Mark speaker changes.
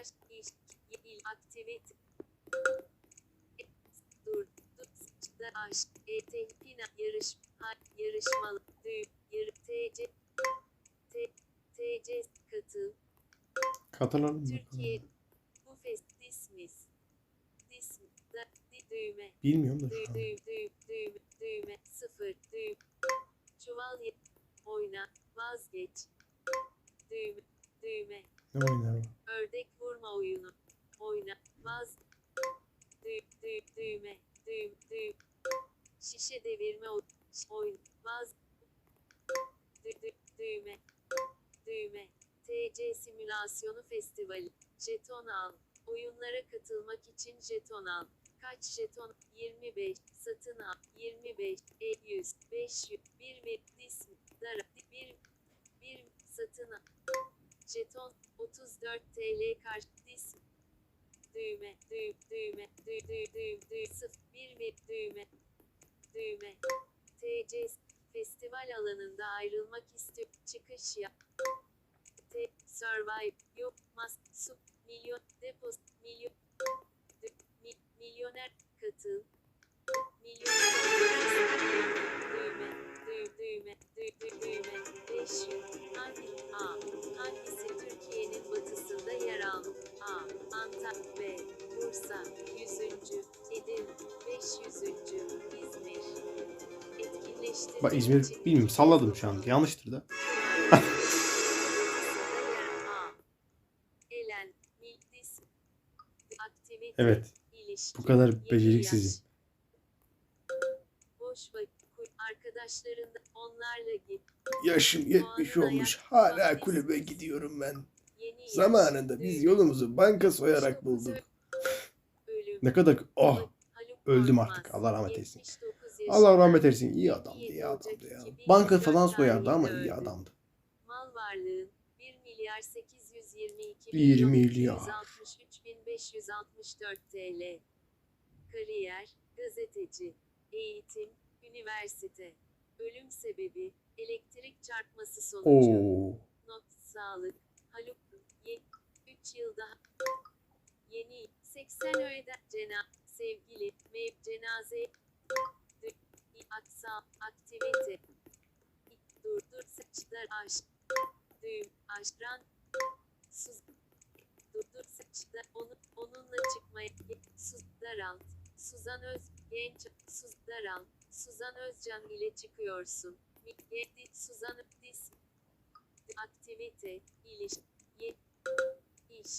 Speaker 1: Aşk, iş, il, aktivite. E, Dur, dur, yarış, ha, yarışmalı, düğüm, yarı, tc, tc, katıl,
Speaker 2: Katılalım
Speaker 1: Türkiye, bu fest, dismiss, düğme,
Speaker 2: Bilmiyorum da şu an.
Speaker 1: düğüm, düğüm, düğüm, düğme, sıfır, düğüm, çuval, oyna, vazgeç, düğme, düğme,
Speaker 2: Ne oynar o?
Speaker 1: Oyunu. Oyna. Vaz. Düğüm, düğüm, düğme. Düğüm, düğüm. Şişe devirme o- oyun. Vaz. Dü, dü, düğme. Düğme. TC Simülasyonu Festivali. Jeton al. Oyunlara katılmak için jeton al. Kaç jeton? 25. Satın al. 25. E 100. 500. 1 mi? Dis mi? Dara. 1. 1 satın al. Jeton 34 TL karşı düğme düğüm düğme düğüm düğüm düğüm sıfır bir mi düğme düğme. TC festival alanında ayrılmak istiyor. Çıkış yap T survive. Yok mas su milyon depos milyon milyoner katıl Antalya B. Bursa 100. Edirne 500. İzmir Etkinleştirmek
Speaker 2: Bak İzmir bilmiyorum salladım şu an. Yanlıştır da. Evet. Bu kadar beceriksizim.
Speaker 1: Boş vakit, arkadaşlarında onlarla git.
Speaker 2: Yaşım 70 olmuş. Hala kulübe gidiyorum ben. Zamanında biz yolumuzu banka soyarak bulduk. Ne kadar... Oh! Öldüm artık. Allah rahmet eylesin.
Speaker 1: 79
Speaker 2: Allah rahmet eylesin. İyi adamdı, iyi
Speaker 1: 27
Speaker 2: adamdı ya.
Speaker 1: 2024
Speaker 2: Banka falan soyardı ama iyi adamdı.
Speaker 1: Mal varlığın 1 milyar 822
Speaker 2: Bir
Speaker 1: milyon
Speaker 2: milyar.
Speaker 1: 263 bin 564 TL. Kariyer, gazeteci, eğitim, üniversite. Ölüm sebebi, elektrik çarpması sonucu.
Speaker 2: Oo.
Speaker 1: Not, sağlık, Haluk, 3 yıl daha. Yeni, 80 öğeden, cena, sevgili, mev, cenaze, dü- aksa, aktivite, dur dur saçlar aşk, düğüm, aşkran, sus, dur dur saçlar, onu, onunla çıkmaya, sus, daralt, Suzan Öz, genç, sus, daralt, Suzan Özcan ile çıkıyorsun, Mi- yedi, Suzan Dis, aktivite, ilişki, ye- Thank you.